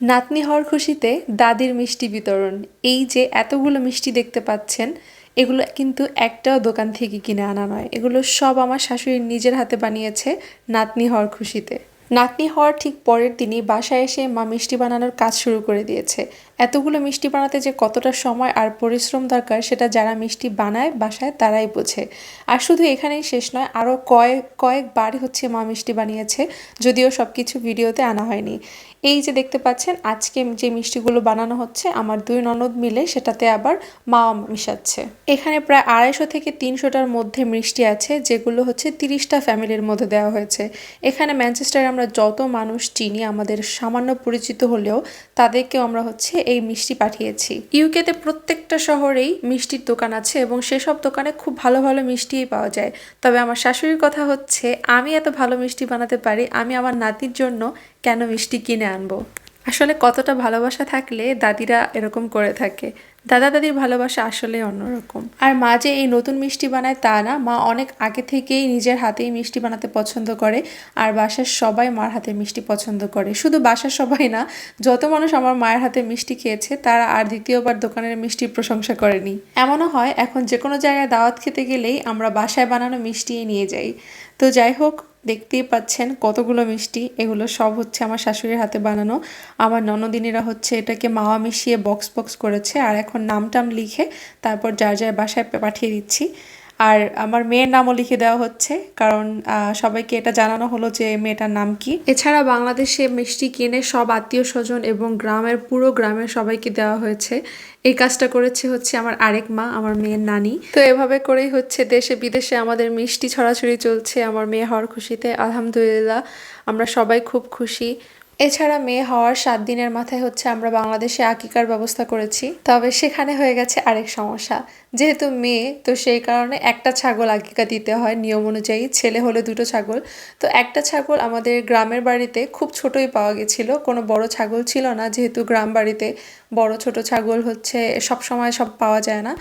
নাতনি হওয়ার খুশিতে দাদির মিষ্টি বিতরণ। এই যে এতগুলো মিষ্টি দেখতে পাচ্ছেন, এগুলো কিন্তু একটাও দোকান থেকে কিনে আনা নয়। এগুলো সব আমার শাশুড়ি নিজের হাতে বানিয়েছে নাতনি হওয়ার খুশিতে। নাতনি হওয়ার ঠিক পরের দিনই বাসায় এসে মা মিষ্টি বানানোর কাজ শুরু করে দিয়েছে। এতগুলো মিষ্টি বানাতে যে কতটা সময় আর পরিশ্রম দরকার সেটা যারা মিষ্টি বানায় বাসায় তারাই বোঝে। আর শুধু এখানেই শেষ নয়, আরও কয়েক কয়েকবারই হচ্ছে মা মিষ্টি বানিয়েছে, যদিও সব কিছু ভিডিওতে আনা হয়নি। এই যে দেখতে পাচ্ছেন, আজকে যে মিষ্টিগুলো বানানো হচ্ছে, আমার দুই ননদ মিলে সেটাতে আবার মা মিশাচ্ছে। এখানে প্রায় আড়াইশো থেকে তিনশোটার মধ্যে মিষ্টি আছে, যেগুলো হচ্ছে তিরিশটা ফ্যামিলির মধ্যে দেওয়া হয়েছে। এখানে ম্যানচেস্টারে আমরা যত মানুষ চিনি, আমাদের সামান্য পরিচিত হলেও তাদেরকেও আমরা হচ্ছে এই মিষ্টি পাঠিয়েছি। ইউকেতে প্রত্যেকটা শহরেই মিষ্টির দোকান আছে এবং সেসব দোকানে খুব ভালো ভালো মিষ্টিই পাওয়া যায়। তবে আমার শাশুড়ির কথা হচ্ছে, আমি এত ভালো মিষ্টি বানাতে পারি, আমি আমার নাতির জন্য কেন মিষ্টি কিনে আনব? আসলে কতটা ভালোবাসা থাকলে দাদিরা এরকম করে থাকে? দাদা দাদির ভালোবাসা আসলে অন্যরকম। আর মা যে এই নতুন মিষ্টি বানায় তা না, মা অনেক আগে থেকেই নিজের হাতেই মিষ্টি বানাতে পছন্দ করে আর বাসার সবাই মার হাতে মিষ্টি পছন্দ করে। শুধু বাসার সবাই না, যত মানুষ আমার মায়ের হাতে মিষ্টি খেয়েছে, তারা আর দ্বিতীয়বার দোকানের মিষ্টির প্রশংসা করেনি। এমনও হয় এখন যে কোনো জায়গায় দাওয়াত খেতে গেলেই আমরা বাসায় বানানো মিষ্টিই নিয়ে যাই। তো যাই হোক দেখতেই পাচ্ছেন কতগুলো মিষ্টি। এগুলো সব হচ্ছে আমার শাশুড়ির হাতে বানানো। আমার ননদিনীরা হচ্ছে এটাকে মাওয়া মিশিয়ে বক্স বক্স করেছে। আর এখন নাম টাম লিখে তারপর যার যার বাসায় পাঠিয়ে দিচ্ছি। আর আমার মেয়ের নামও লিখে দেওয়া হচ্ছে, কারণ সবাইকে এটা জানানো হলো যে মেয়েটার নাম কি। এছাড়া বাংলাদেশে মিষ্টি কিনে সব আত্মীয় স্বজন এবং গ্রামের, পুরো গ্রামের সবাইকে দেওয়া হয়েছে। এই কাজটা করেছে হচ্ছে আমার আরেক মা, আমার মেয়ের নানি। তো এভাবে করেই হচ্ছে দেশে বিদেশে আমাদের মিষ্টি ছড়াছড়ি চলছে, আমার মেয়ে হওয়ার খুশিতে। আলহামদুলিল্লাহ, আমরা সবাই খুব খুশি। এছাড়া মেয়ে হওয়ার সাত দিনের মাথায় হচ্ছে আমরা বাংলাদেশে আকিকার ব্যবস্থা করেছি। তবে সেখানে হয়ে গেছে আরেক সমস্যা। যেহেতু মেয়ে, তো সেই কারণে একটা ছাগল আকিকা দিতে হয় নিয়ম অনুযায়ী। ছেলে হলে দুটো ছাগল। তো একটা ছাগল আমাদের গ্রামের বাড়িতে খুব ছোটই পাওয়া গেছিল। কোনো বড় ছাগল ছিল না। যেহেতু গ্রাম বাড়িতে বড় ছোট ছাগল হচ্ছে সব সময় সব পাওয়া যায় না।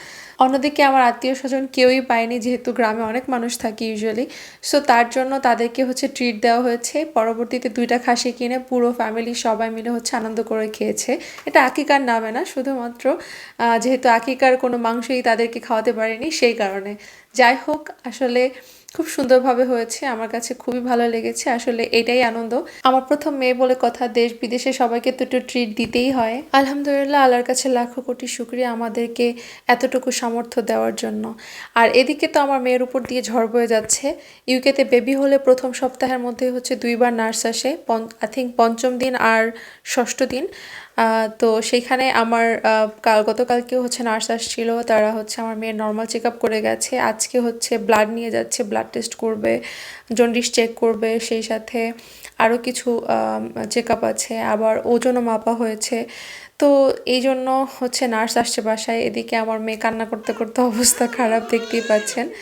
অন্যদিকে আমার আত্মীয় স্বজন কেউই পায়নি, যেহেতু গ্রামে অনেক মানুষ থাকে ইউজুয়ালি সো তার জন্য তাদেরকে হচ্ছে ট্রিট দেওয়া হয়েছে। পরবর্তীতে দুইটা খাসি কিনে পুরো ফ্যামিলি সবাই মিলে হচ্ছে আনন্দ করে খেয়েছে। এটা আকিকার নামে না, শুধুমাত্র যেহেতু আকিকার কোনো মাংসই তাদেরকে খাওয়াতে পারেনি সেই কারণে। যাই হোক, আসলে খুব সুন্দরভাবে হয়েছে, আমার কাছে খুবই ভালো লেগেছে, আসলে এটাই আনন্দ। আমার প্রথম মেয়ে বলে কথা, দেশ বিদেশে সবাইকে তো একটু ট্রিট দিতেই হয়। আলহামদুলিল্লাহ, আল্লাহর কাছে লাখো কোটি শুক্রিয়া আমাদেরকে এতটুকু সামর্থ্য দেওয়ার জন্য। আর এদিকে তো আমার মেয়ের উপর দিয়ে ঝড় বয়ে যাচ্ছে। ইউকেতে বেবি হলে প্রথম সপ্তাহের মধ্যে হচ্ছে দুইবার নার্স আসে আই থিঙ্ক পঞ্চম দিন আর ষষ্ঠ দিন। তো সেইখানে আমার কাল গতকালকেও হচ্ছে নার্স আসছিল তারা হচ্ছে আমার মেয়ের নর্মাল চেক আপ করে গেছে। আজকে হচ্ছে ব্লাড নিয়ে যাচ্ছে ব্লাড টেস্ট করবে জন্ডিস চেক করবে সেই সাথে আরও কিছু চেক আপ আছে আবার ওজনও মাপা হয়েছে। তো এই জন্য হচ্ছে নার্স আসছে বাসায়। এদিকে আমার মেয়ে কান্না করতে করতে অবস্থা খারাপ দেখতেই পাচ্ছেন।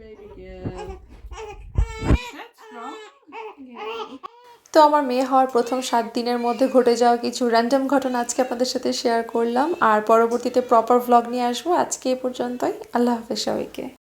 Baby girl. তো আমার মেয়ে হওয়ার প্রথম সাত দিনের মধ্যে ঘটে যাওয়া কিছু র্যান্ডম ঘটনা আজকে আপনাদের সাথে শেয়ার করলাম। আর পরবর্তীতে প্রপার ভ্লগ নিয়ে আসব। আজকে এ পর্যন্তই। আল্লাহ হাফেজ সবাইকে।